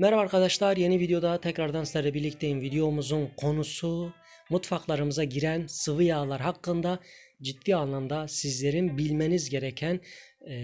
Merhaba arkadaşlar, yeni videoda tekrardan sizlerle birlikteyim. Videomuzun konusu mutfaklarımıza giren sıvı yağlar hakkında ciddi anlamda sizlerin bilmeniz gereken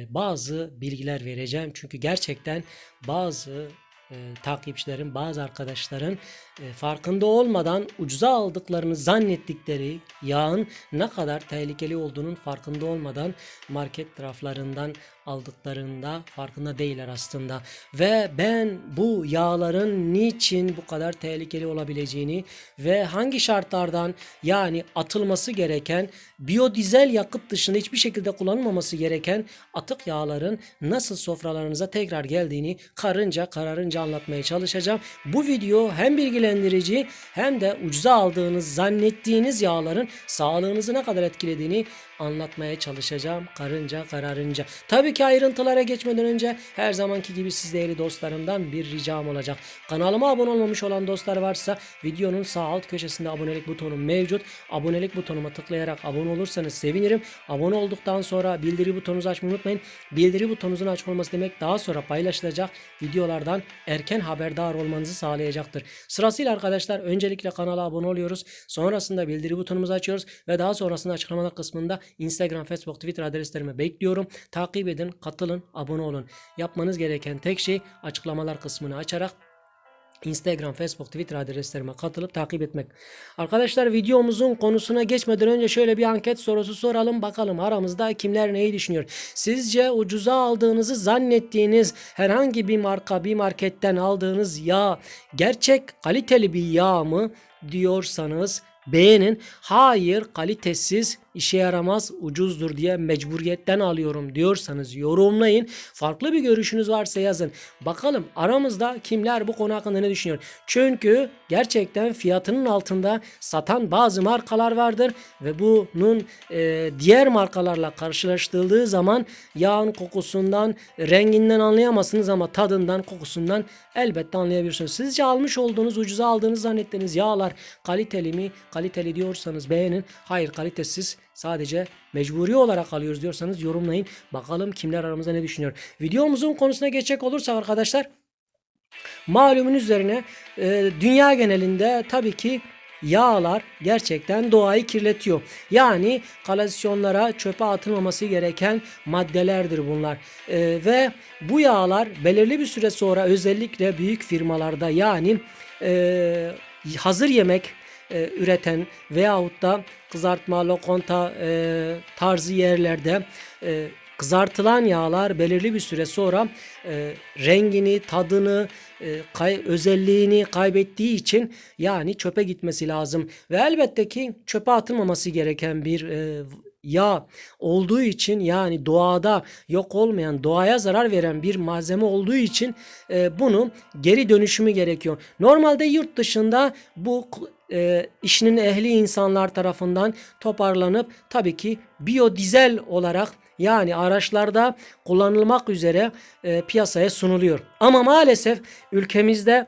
bazı bilgiler vereceğim. Çünkü gerçekten bazı e, takipçilerin, bazı arkadaşların e, farkında olmadan ucuza aldıklarını zannettikleri yağın ne kadar tehlikeli olduğunun farkında olmadan market raflarından aldıklarında farkında değiller aslında. Ve ben bu yağların niçin bu kadar tehlikeli olabileceğini ve hangi şartlardan yani atılması gereken biyodizel yakıt dışında hiçbir şekilde kullanılmaması gereken atık yağların nasıl sofralarınıza tekrar geldiğini karınca kararınca anlatmaya çalışacağım. Bu video hem bilgilendirici hem de ucuza aldığınız zannettiğiniz yağların sağlığınızı ne kadar etkilediğini anlatmaya çalışacağım karınca kararınca. Tabii ki ayrıntılara geçmeden önce her zamanki gibi siz değerli dostlarımdan bir ricam olacak. Kanalıma abone olmamış olan dostlar varsa videonun sağ alt köşesinde abonelik butonu mevcut. Abonelik butonuma tıklayarak abone olursanız sevinirim. Abone olduktan sonra bildiri butonunuzu açmayı unutmayın. Bildiri butonunuzun açık olması demek daha sonra paylaşılacak videolardan erken haberdar olmanızı sağlayacaktır. Sırasıyla arkadaşlar öncelikle kanala abone oluyoruz. Sonrasında bildiri butonumuzu açıyoruz ve daha sonrasında açıklamalar kısmında Instagram, Facebook, Twitter adreslerimi bekliyorum. Takip edin, katılın, abone olun. Yapmanız gereken tek şey açıklamalar kısmını açarak Instagram, Facebook, Twitter adreslerime katılıp takip etmek. Arkadaşlar videomuzun konusuna geçmeden önce şöyle bir anket sorusu soralım bakalım aramızda kimler neyi düşünüyor. Sizce ucuza aldığınızı zannettiğiniz herhangi bir marka bir marketten aldığınız yağ gerçek kaliteli bir yağ mı diyorsanız beğenin. Hayır kalitesiz işe yaramaz ucuzdur diye mecburiyetten alıyorum diyorsanız yorumlayın. Farklı bir görüşünüz varsa yazın. Bakalım aramızda kimler bu konu hakkında ne düşünüyor? Çünkü gerçekten fiyatının altında satan bazı markalar vardır ve bunun e, diğer markalarla karşılaştırıldığı zaman yağın kokusundan, renginden anlayamazsınız ama tadından, kokusundan elbette anlayabilirsiniz. Sizce almış olduğunuz, ucuza aldığınız zannettiğiniz yağlar kaliteli mi? Kaliteli diyorsanız beğenin. Hayır kalitesiz sadece mecburi olarak alıyoruz diyorsanız yorumlayın. Bakalım kimler aramızda ne düşünüyor. Videomuzun konusuna geçecek olursak arkadaşlar malumun üzerine e, dünya genelinde tabii ki yağlar gerçekten doğayı kirletiyor. Yani kalasyonlara çöpe atılmaması gereken maddelerdir bunlar. E, ve bu yağlar belirli bir süre sonra özellikle büyük firmalarda yani e, hazır yemek e, üreten veyahut da kızartma, lokonta e, tarzı yerlerde e, kızartılan yağlar belirli bir süre sonra e, rengini, tadını, e, kay, özelliğini kaybettiği için yani çöpe gitmesi lazım. Ve elbette ki çöpe atılmaması gereken bir e, yağ olduğu için yani doğada yok olmayan doğaya zarar veren bir malzeme olduğu için e, bunu geri dönüşümü gerekiyor. Normalde yurt dışında bu e, işinin ehli insanlar tarafından toparlanıp tabii ki biyodizel olarak yani araçlarda kullanılmak üzere e, piyasaya sunuluyor. Ama maalesef ülkemizde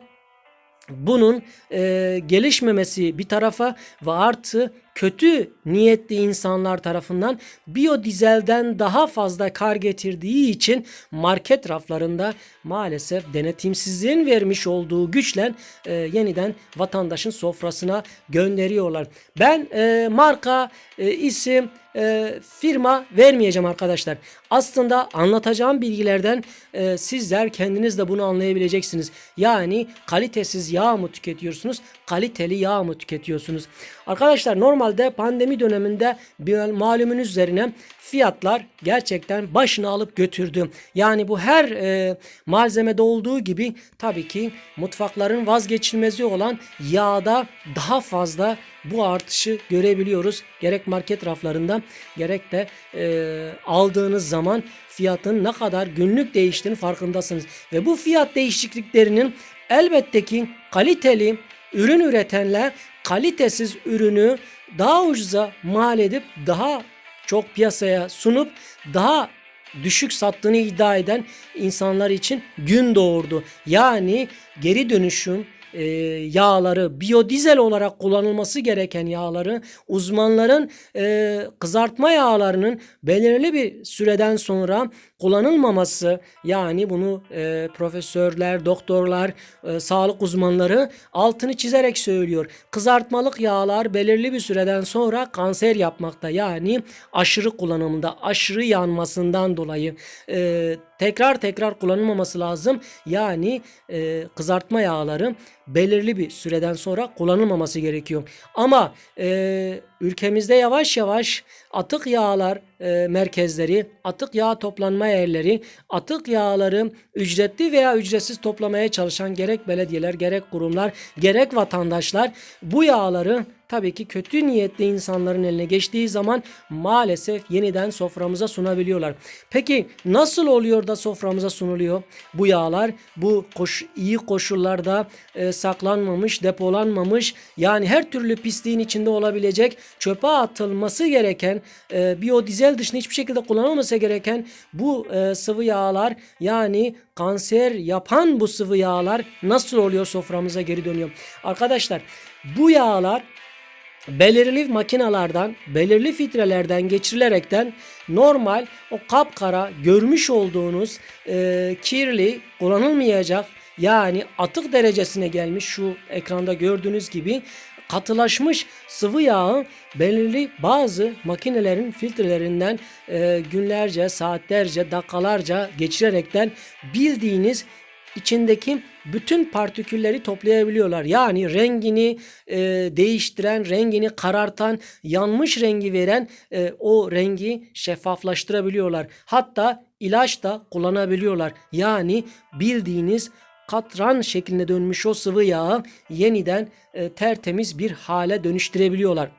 bunun e, gelişmemesi bir tarafa ve artı kötü niyetli insanlar tarafından biyodizelden daha fazla kar getirdiği için market raflarında maalesef denetimsizliğin vermiş olduğu güçle e, yeniden vatandaşın sofrasına gönderiyorlar. Ben e, marka, e, isim, e, firma vermeyeceğim arkadaşlar. Aslında anlatacağım bilgilerden e, sizler kendiniz de bunu anlayabileceksiniz. Yani kalitesiz yağ mı tüketiyorsunuz, kaliteli yağ mı tüketiyorsunuz? Arkadaşlar normalde pandemi döneminde bir malumun üzerine fiyatlar gerçekten başını alıp götürdü. Yani bu her e, malzemede olduğu gibi tabii ki mutfakların vazgeçilmezi olan yağda daha fazla bu artışı görebiliyoruz. Gerek market raflarında gerek de e, aldığınız zaman fiyatın ne kadar günlük değiştiğini farkındasınız. Ve bu fiyat değişikliklerinin elbette ki kaliteli ürün üretenler kalitesiz ürünü daha ucuza mal edip daha çok piyasaya sunup daha düşük sattığını iddia eden insanlar için gün doğurdu. Yani geri dönüşüm e, yağları biyodizel olarak kullanılması gereken yağları uzmanların e, kızartma yağlarının belirli bir süreden sonra kullanılmaması yani bunu e, profesörler, doktorlar, e, sağlık uzmanları altını çizerek söylüyor. Kızartmalık yağlar belirli bir süreden sonra kanser yapmakta. Yani aşırı kullanımında, aşırı yanmasından dolayı e, tekrar tekrar kullanılmaması lazım. Yani e, kızartma yağları belirli bir süreden sonra kullanılmaması gerekiyor. Ama e, ülkemizde yavaş yavaş atık yağlar e, merkezleri, atık yağ toplanma yerleri, atık yağları ücretli veya ücretsiz toplamaya çalışan gerek belediyeler, gerek kurumlar, gerek vatandaşlar bu yağları tabii ki kötü niyetli insanların eline geçtiği zaman maalesef yeniden soframıza sunabiliyorlar. Peki nasıl oluyor da soframıza sunuluyor bu yağlar? Bu koş, iyi koşullarda e, saklanmamış, depolanmamış yani her türlü pisliğin içinde olabilecek çöpe atılması gereken e, biyodizel dışında hiçbir şekilde kullanılması gereken bu e, sıvı yağlar yani kanser yapan bu sıvı yağlar nasıl oluyor soframıza geri dönüyor? Arkadaşlar bu yağlar belirli makinalardan, belirli filtrelerden geçirilerekten normal o kapkara görmüş olduğunuz e, kirli, kullanılmayacak yani atık derecesine gelmiş şu ekranda gördüğünüz gibi katılaşmış sıvı yağı belirli bazı makinelerin filtrelerinden e, günlerce, saatlerce, dakikalarca geçirerekten bildiğiniz içindeki bütün partikülleri toplayabiliyorlar. Yani rengini e, değiştiren, rengini karartan, yanmış rengi veren e, o rengi şeffaflaştırabiliyorlar. Hatta ilaç da kullanabiliyorlar. Yani bildiğiniz katran şeklinde dönmüş o sıvı yağı yeniden e, tertemiz bir hale dönüştürebiliyorlar.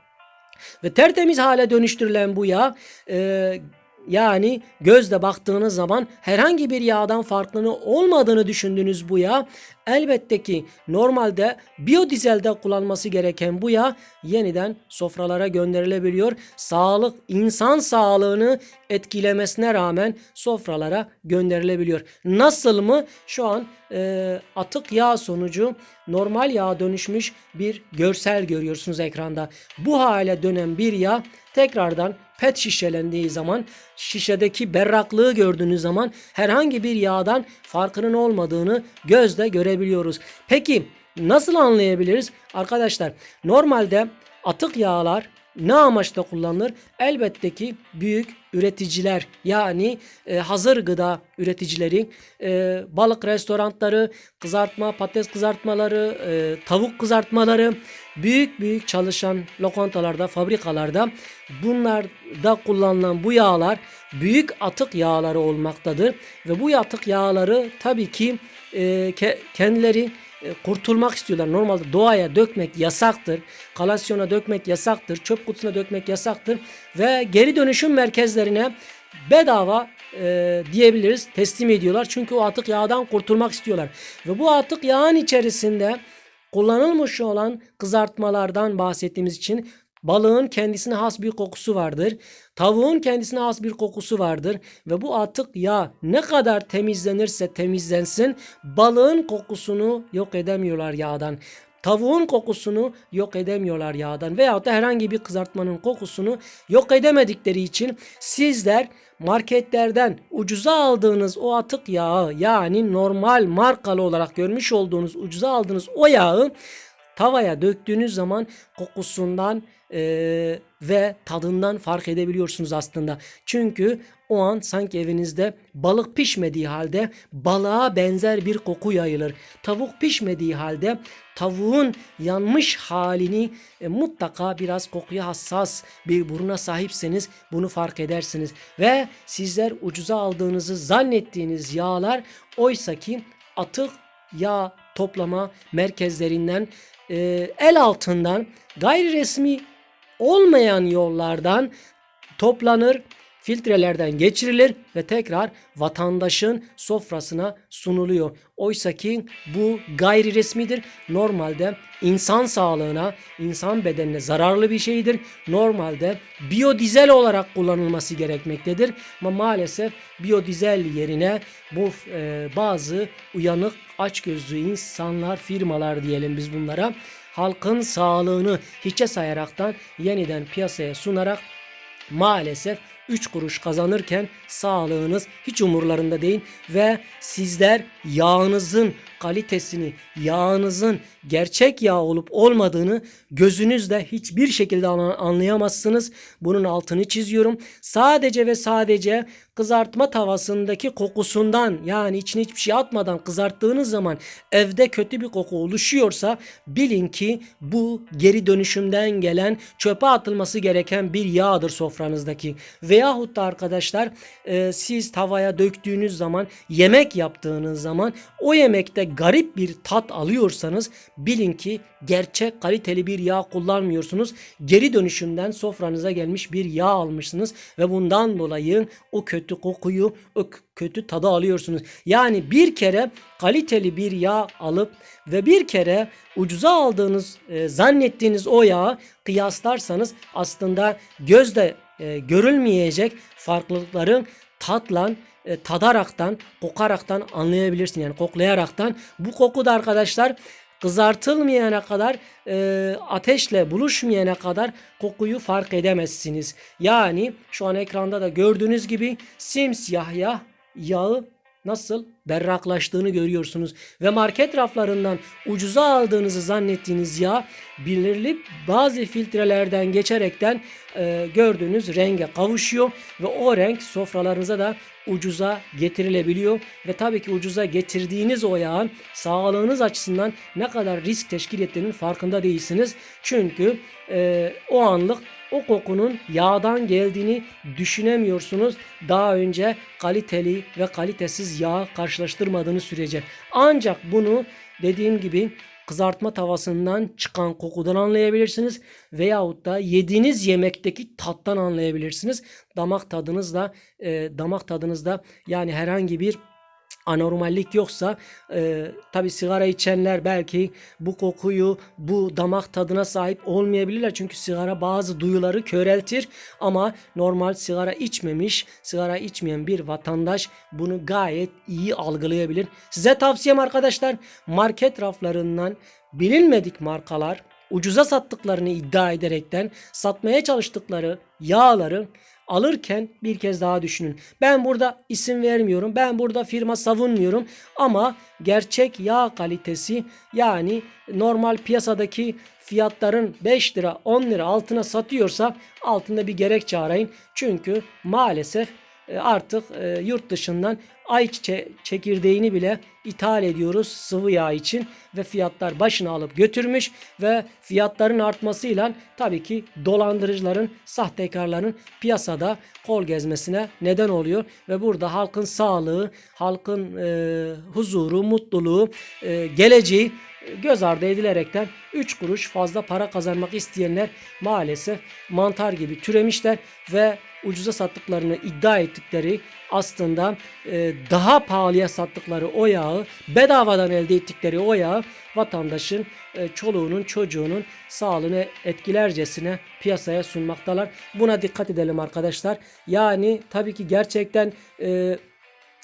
Ve tertemiz hale dönüştürülen bu yağ e, yani gözle baktığınız zaman herhangi bir yağdan farklılığı olmadığını düşündüğünüz bu yağ elbette ki normalde biyodizelde kullanması gereken bu yağ yeniden sofralara gönderilebiliyor. Sağlık insan sağlığını etkilemesine rağmen sofralara gönderilebiliyor. Nasıl mı? Şu an e, atık yağ sonucu normal yağ dönüşmüş bir görsel görüyorsunuz ekranda. Bu hale dönen bir yağ tekrardan pet şişelendiği zaman şişedeki berraklığı gördüğünüz zaman herhangi bir yağdan farkının olmadığını gözle görebiliyoruz. Peki nasıl anlayabiliriz? Arkadaşlar normalde atık yağlar ne amaçla kullanılır? Elbette ki büyük üreticiler yani e, hazır gıda üreticileri, e, balık restoranları, kızartma, patates kızartmaları, e, tavuk kızartmaları, büyük büyük çalışan lokantalarda, fabrikalarda bunlarda kullanılan bu yağlar büyük atık yağları olmaktadır ve bu atık yağları tabii ki e, ke- kendileri e, kurtulmak istiyorlar. Normalde doğaya dökmek yasaktır. Kalasyona dökmek yasaktır. Çöp kutusuna dökmek yasaktır. Ve geri dönüşüm merkezlerine bedava e, diyebiliriz teslim ediyorlar. Çünkü o atık yağdan kurtulmak istiyorlar. Ve bu atık yağın içerisinde kullanılmış olan kızartmalardan bahsettiğimiz için balığın kendisine has bir kokusu vardır. Tavuğun kendisine has bir kokusu vardır ve bu atık yağ ne kadar temizlenirse temizlensin balığın kokusunu yok edemiyorlar yağdan. Tavuğun kokusunu yok edemiyorlar yağdan veyahut da herhangi bir kızartmanın kokusunu yok edemedikleri için sizler marketlerden ucuza aldığınız o atık yağı yani normal markalı olarak görmüş olduğunuz ucuza aldığınız o yağı tavaya döktüğünüz zaman kokusundan eee, ve tadından fark edebiliyorsunuz aslında. Çünkü o an sanki evinizde balık pişmediği halde balığa benzer bir koku yayılır. Tavuk pişmediği halde tavuğun yanmış halini e, mutlaka biraz kokuya hassas bir buruna sahipseniz bunu fark edersiniz. Ve sizler ucuza aldığınızı zannettiğiniz yağlar oysaki atık yağ toplama merkezlerinden e, el altından gayri resmi olmayan yollardan toplanır, filtrelerden geçirilir ve tekrar vatandaşın sofrasına sunuluyor. Oysa ki bu gayri resmidir. Normalde insan sağlığına, insan bedenine zararlı bir şeydir. Normalde biyodizel olarak kullanılması gerekmektedir. Ama maalesef biyodizel yerine bu e, bazı uyanık, açgözlü insanlar, firmalar diyelim biz bunlara halkın sağlığını hiçe sayaraktan yeniden piyasaya sunarak maalesef 3 kuruş kazanırken sağlığınız hiç umurlarında değil ve sizler yağınızın kalitesini, yağınızın gerçek yağ olup olmadığını gözünüzle hiçbir şekilde anlayamazsınız. Bunun altını çiziyorum. Sadece ve sadece kızartma tavasındaki kokusundan yani içine hiçbir şey atmadan kızarttığınız zaman evde kötü bir koku oluşuyorsa bilin ki bu geri dönüşümden gelen çöpe atılması gereken bir yağdır sofranızdaki. Veyahut da arkadaşlar e, siz tavaya döktüğünüz zaman yemek yaptığınız zaman o yemekte garip bir tat alıyorsanız bilin ki gerçek kaliteli bir yağ kullanmıyorsunuz. Geri dönüşümden sofranıza gelmiş bir yağ almışsınız ve bundan dolayı o kötü kokuyu, o kötü tadı alıyorsunuz. Yani bir kere kaliteli bir yağ alıp ve bir kere ucuza aldığınız, e, zannettiğiniz o yağı kıyaslarsanız aslında gözle e, görülmeyecek farklılıkları tatlan e, tadaraktan, kokaraktan anlayabilirsin. Yani koklayaraktan. Bu koku da arkadaşlar kızartılmayana kadar e, ateşle buluşmayana kadar kokuyu fark edemezsiniz. Yani şu an ekranda da gördüğünüz gibi simsiyah yağ, yağı nasıl berraklaştığını görüyorsunuz. Ve market raflarından ucuza aldığınızı zannettiğiniz yağ belirli bazı filtrelerden geçerekten e, gördüğünüz renge kavuşuyor ve o renk sofralarınıza da ucuza getirilebiliyor ve tabii ki ucuza getirdiğiniz o yağın sağlığınız açısından ne kadar risk teşkil ettiğinin farkında değilsiniz. Çünkü e, o anlık o kokunun yağdan geldiğini düşünemiyorsunuz. Daha önce kaliteli ve kalitesiz yağ karşılaştırmadığınız sürece. Ancak bunu dediğim gibi kızartma tavasından çıkan kokudan anlayabilirsiniz veyahut da yediğiniz yemekteki tattan anlayabilirsiniz. Damak tadınızda e, damak tadınızda yani herhangi bir anormallik yoksa e, tabi sigara içenler belki bu kokuyu bu damak tadına sahip olmayabilirler. Çünkü sigara bazı duyuları köreltir. Ama normal sigara içmemiş sigara içmeyen bir vatandaş bunu gayet iyi algılayabilir. Size tavsiyem arkadaşlar market raflarından bilinmedik markalar ucuza sattıklarını iddia ederekten satmaya çalıştıkları yağları alırken bir kez daha düşünün. Ben burada isim vermiyorum. Ben burada firma savunmuyorum ama gerçek yağ kalitesi yani normal piyasadaki fiyatların 5 lira 10 lira altına satıyorsa altında bir gerekçe arayın. Çünkü maalesef artık e, yurt dışından ayçiçeği çekirdeğini bile ithal ediyoruz sıvı yağ için ve fiyatlar başını alıp götürmüş ve fiyatların artmasıyla tabii ki dolandırıcıların, sahtekarların piyasada kol gezmesine neden oluyor. Ve burada halkın sağlığı, halkın e, huzuru, mutluluğu, e, geleceği göz ardı edilerekten 3 kuruş fazla para kazanmak isteyenler maalesef mantar gibi türemişler ve ucuza sattıklarını iddia ettikleri aslında e, daha pahalıya sattıkları o yağı bedavadan elde ettikleri o yağı vatandaşın e, çoluğunun çocuğunun sağlığını etkilercesine piyasaya sunmaktalar. Buna dikkat edelim arkadaşlar. Yani tabii ki gerçekten e,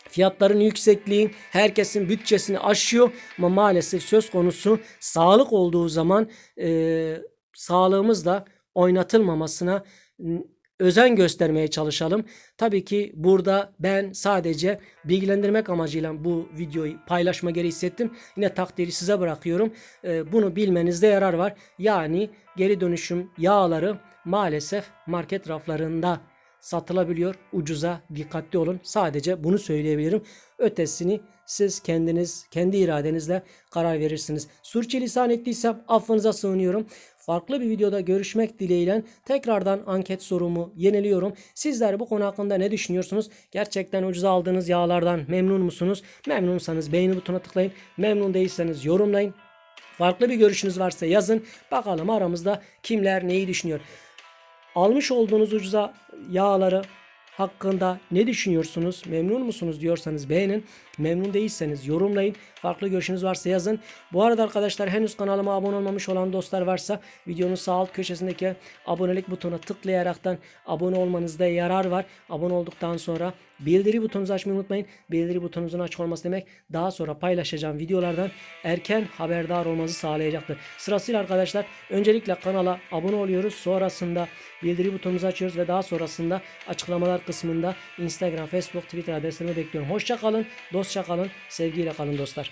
Fiyatların yüksekliği herkesin bütçesini aşıyor ama maalesef söz konusu sağlık olduğu zaman e, sağlığımızla oynatılmamasına özen göstermeye çalışalım. Tabii ki burada ben sadece bilgilendirmek amacıyla bu videoyu paylaşma gereği hissettim. Yine takdiri size bırakıyorum. E, bunu bilmenizde yarar var. Yani geri dönüşüm yağları maalesef market raflarında satılabiliyor. Ucuza dikkatli olun. Sadece bunu söyleyebilirim. Ötesini siz kendiniz kendi iradenizle karar verirsiniz. Sürçülisan ettiysem affınıza sığınıyorum. Farklı bir videoda görüşmek dileğiyle tekrardan anket sorumu yeniliyorum. Sizler bu konu hakkında ne düşünüyorsunuz? Gerçekten ucuza aldığınız yağlardan memnun musunuz? Memnunsanız beğeni butonuna tıklayın. Memnun değilseniz yorumlayın. Farklı bir görüşünüz varsa yazın. Bakalım aramızda kimler neyi düşünüyor. Almış olduğunuz ucuza yağları hakkında ne düşünüyorsunuz? Memnun musunuz diyorsanız beğenin. Memnun değilseniz yorumlayın. Farklı görüşünüz varsa yazın. Bu arada arkadaşlar henüz kanalıma abone olmamış olan dostlar varsa videonun sağ alt köşesindeki abonelik butonuna tıklayaraktan abone olmanızda yarar var. Abone olduktan sonra bildiri butonunuzu açmayı unutmayın. Bildiri butonunuzun açık olması demek daha sonra paylaşacağım videolardan erken haberdar olmanızı sağlayacaktır. Sırasıyla arkadaşlar öncelikle kanala abone oluyoruz. Sonrasında bildiri butonumuzu açıyoruz ve daha sonrasında açıklamalar kısmında Instagram, Facebook, Twitter adreslerimi bekliyorum. Hoşça kalın, dostça kalın, sevgiyle kalın dostlar.